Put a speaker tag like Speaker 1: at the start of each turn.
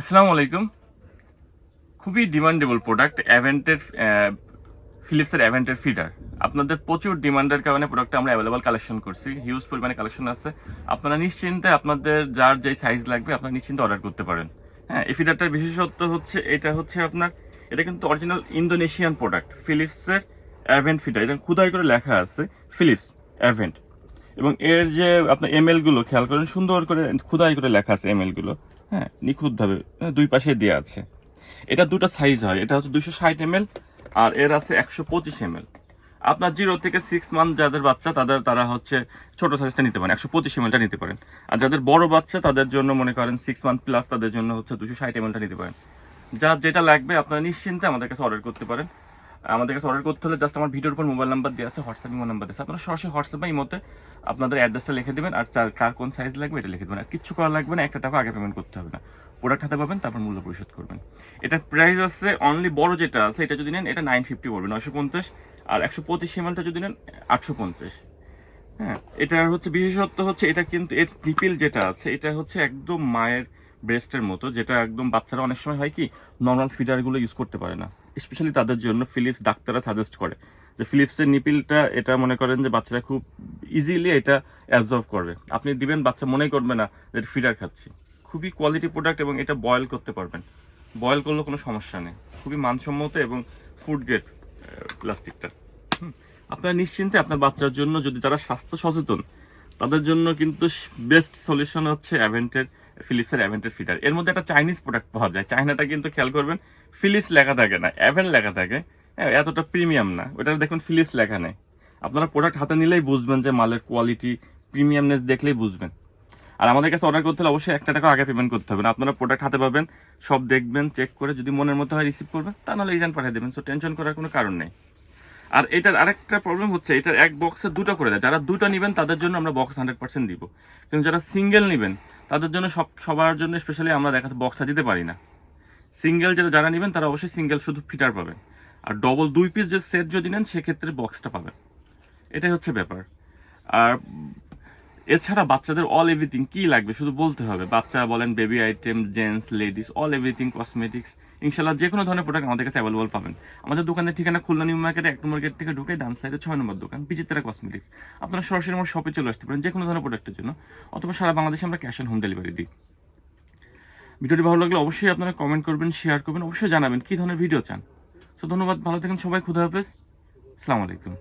Speaker 1: আসসালামু আলাইকুম। খুবই ডিমান্ডেবল প্রোডাক্ট অ্যাভেন্টের ফিলিপসের অ্যাভেন্টের ফিডার আপনাদের প্রচুর ডিমান্ডের কারণে প্রোডাক্টটা আমরা অ্যাভেলেবল কালেকশন করছি। হিউজ পরিমাণে কালেকশন আছে। আপনারা নিশ্চিন্তে আপনাদের যার যেই সাইজ লাগবে, আপনারা নিশ্চিন্তে অর্ডার করতে পারেন। হ্যাঁ এই ফিডারটার বিশেষত্ব হচ্ছে, এটা হচ্ছে আপনার, এটা কিন্তু অরিজিনাল ইন্দোনেশিয়ান প্রোডাক্ট ফিলিপসের অ্যাভেন্ট ফিডার এটা খুদাই করে লেখা আছে ফিলিপস অ্যাভেন্ট এবং এর যে আপনার এমএলগুলো, খেয়াল করেন, সুন্দর করে, খুদাই করে লেখা আছে এমএলগুলো। হ্যাঁ নিখুঁতভাবে হ্যাঁ, দুই পাশে দেওয়া আছে। এটা দুটো সাইজ হয় এটা হচ্ছে দুশো ষাট এমএল আর এর আছে একশো পঁচিশ এমএল আপনার জিরো থেকে সিক্স মান্থ যাদের বাচ্চা তাদের তারা হচ্ছে ছোট সাইজটা নিতে পারেন একশো পঁচিশ এমএলটা নিতে পারেন। আর যাদের বড় বাচ্চা তাদের জন্য মনে করেন সিক্স মান্থ প্লাস তাদের জন্য হচ্ছে দুশো ষাট এমএলটা নিতে পারেন। যা যেটা লাগবে আপনারা নিশ্চিন্তে আমাদের কাছে অর্ডার করতে পারেন। আমাদের কাছে অর্ডার করতে হলে জাস্ট আমার ভিডিওর উপর মোবাইল নাম্বার দেওয়া আছে হোয়াটসঅ্যাপ ইমো নাম্বার আছে। আপনারা সরাসরি হোয়াটসঅ্যাপ বা ইমোতে আপনাদের অ্যাড্রেসটা লিখে দেবেন, আর কার কোন সাইজ লাগবে এটা লিখে দেবেন। আর কিচ্ছু করা লাগবে না, একটা টাকা আগে পেমেন্ট করতে হবে না। প্রোডাক্ট হাতে পাবেন, তারপর মূল্য পরিশোধ করবেন। এটার প্রাইস আছে অনলি বড় যেটা আছে, এটা যদি নেন, এটা নাইন ফিফটি পড়বে, নয়শো পঞ্চাশ। আর একশো পঁচিশ এমএলটা যদি নেন, আটশো পঞ্চাশ। হ্যাঁ এটার হচ্ছে বিশেষত্ব হচ্ছে, এটা কিন্তু এর নিপিল যেটা আছে, এটা হচ্ছে একদম মায়ের ব্রেস্টের মতো, যেটা একদম বাচ্চারা অনেক সময় হয় কি নর্মাল ফিডারগুলো ইউজ করতে পারে না। স্পেশালি তাদের জন্য ফিলিপস ডাক্তাররা সাজেস্ট করে যে ফিলিপসের নিপিলটা এটা মনে করেন যে বাচ্চারা খুব ইজিলি এটা অ্যাবজর্ব করবে। আপনি দিবেন, বাচ্চা মনে করবে না যে ফিডার খাচ্ছি। খুবই কোয়ালিটি প্রোডাক্ট এবং এটা বয়েল করতে পারবেন। বয়েল করলে কোনো সমস্যা নেই। খুবই মানসম্মত এবং ফুড গ্রেড প্লাস্টিকটা। আপনারা নিশ্চিন্তে আপনার বাচ্চার জন্য যদি যারা স্বাস্থ্য সচেতন তাদের জন্য কিন্তু বেস্ট সলিউশন হচ্ছে অ্যাভেন্টের ফিলিপসের অ্যাভেন্টের ফিডার এর মধ্যে একটা চাইনিজ প্রোডাক্ট পাওয়া যায়। চাইনাটা কিন্তু খেয়াল করবেন ফিলিপস লেখা থাকে না অ্যাভেন্ট লেখা থাকে। হ্যাঁ এতটা প্রিমিয়াম না। ওটা দেখুন ফিলিপস লেখা নেই। আপনারা প্রোডাক্ট হাতে নিলেই বুঝবেন যে মালের কোয়ালিটি প্রিমিয়ামনেস দেখলেই বুঝবেন। আর আমাদের কাছে অর্ডার করতে হলে অবশ্যই একটা টাকা আগে পেমেন্ট করতে হবে না। আপনারা প্রোডাক্ট হাতে পাবেন, সব দেখবেন চেক করে যদি মনের মতো হয় রিসিভ করবেন, তা নাহলে রিটার্ন পাঠিয়ে দেবেন। সো টেনশন করার কোনো কারণ নেই। আর এটার আরেকটা প্রবলেম হচ্ছে এটার এক বক্সে দুটো করে দেয়। যারা দুটো নেবেন, তাদের জন্য আমরা বক্স হান্ড্রেড পার্সেন্ট দিব। কিন্তু যারা সিঙ্গেল নেবেন, তাদের জন্য সব, সবার জন্য স্পেশালি আমরা দেখা বক্সটা দিতে পারি না। সিঙ্গেল যেটা যারা নেবেন, তারা অবশ্যই সিঙ্গেল শুধু ফিটার পাবেন। আর ডবল দুই পিস যে সেট যদি নেন, সেক্ষেত্রে বক্সটা পাবেন। এটাই হচ্ছে ব্যাপার। আর এছাড়া বাচ্চাদের অল এভরিথিং কি লাগবে? শুধু বলতে হবে। বাচ্চা বলেন baby item gents ladies all everything cosmetics ইনশাল্লাহ যে কোনো ধরনের প্রোডাক্ট আমাদের কাছে অ্যাভেলেবল পাবেন। আমাদের দোকানের ঠিকানা খুলনা নিউ মার্কেটে এক নম্বর গেট থেকে ঢুকে ডান সাইডে ছয় নম্বর দোকান, বিচিত্রা কসমেটিক্স আপনারা সরাসরি আমার শপে চলে আসতে পারেন, যে কোনো ধরনের প্রোডাক্টের জন্য, অথবা সারা বাংলাদেশে আমরা ক্যাশ অন হোম ডেলিভারি দিই। ভিডিওটি ভালো লাগলে অবশ্যই আপনারা কমেন্ট করবেন শেয়ার করবেন, অবশ্যই জানাবেন কি ধরনের ভিডিও চান। তো ধন্যবাদ, ভালো থাকেন সবাই, খুদা হাফেজ। আসসালামু আলাইকুম।